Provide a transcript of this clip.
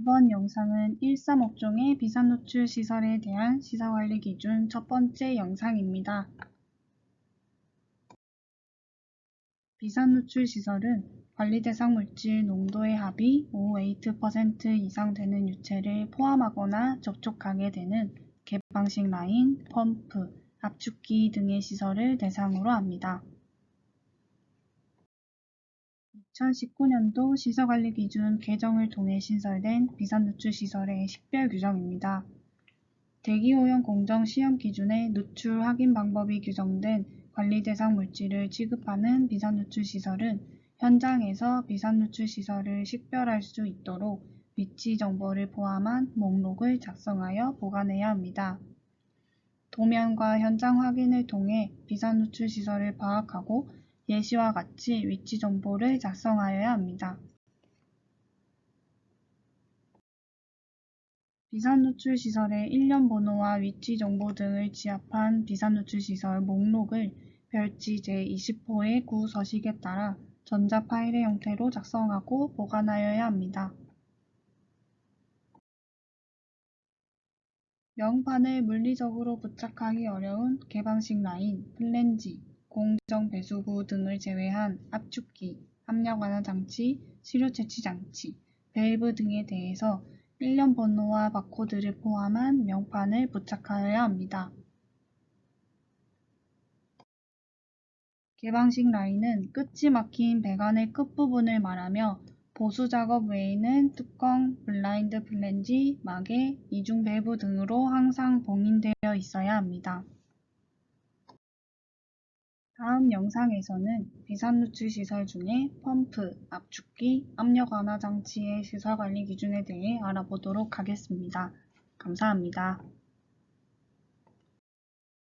이번 영상은 13업종의 비산노출 시설에 대한 시사관리 기준 첫 번째 영상입니다. 비산노출 시설은 관리 대상 물질 농도의 합이 5-8% 이상 되는 유체를 포함하거나 접촉하게 되는 개방식 라인, 펌프, 압축기 등의 시설을 대상으로 합니다. 2019년도 시설관리 기준 개정을 통해 신설된 비산누출 시설의 식별 규정입니다. 대기오염 공정 시험 기준의 누출 확인 방법이 규정된 관리 대상 물질을 취급하는 비산누출 시설은 현장에서 비산누출 시설을 식별할 수 있도록 위치 정보를 포함한 목록을 작성하여 보관해야 합니다. 도면과 현장 확인을 통해 비산누출 시설을 파악하고 예시와 같이 위치 정보를 작성하여야 합니다. 비산누출 시설의 일련 번호와 위치 정보 등을 지합한 비산누출 시설 목록을 별지 제20호의 구서식에 따라 전자 파일의 형태로 작성하고 보관하여야 합니다. 명판을 물리적으로 부착하기 어려운 개방식 라인, 플랜지, 공정 배수구 등을 제외한 압축기, 압력 완화 장치, 시료 채취 장치, 밸브 등에 대해서 일련 번호와 바코드를 포함한 명판을 부착하여야 합니다. 개방식 라인은 끝이 막힌 배관의 끝부분을 말하며 보수 작업 외에는 뚜껑, 블라인드 플랜지, 마개, 이중 밸브 등으로 항상 봉인되어 있어야 합니다. 다음 영상에서는 비산누출 시설 중에 펌프, 압축기, 압력 완화 장치의 시설 관리 기준에 대해 알아보도록 하겠습니다. 감사합니다.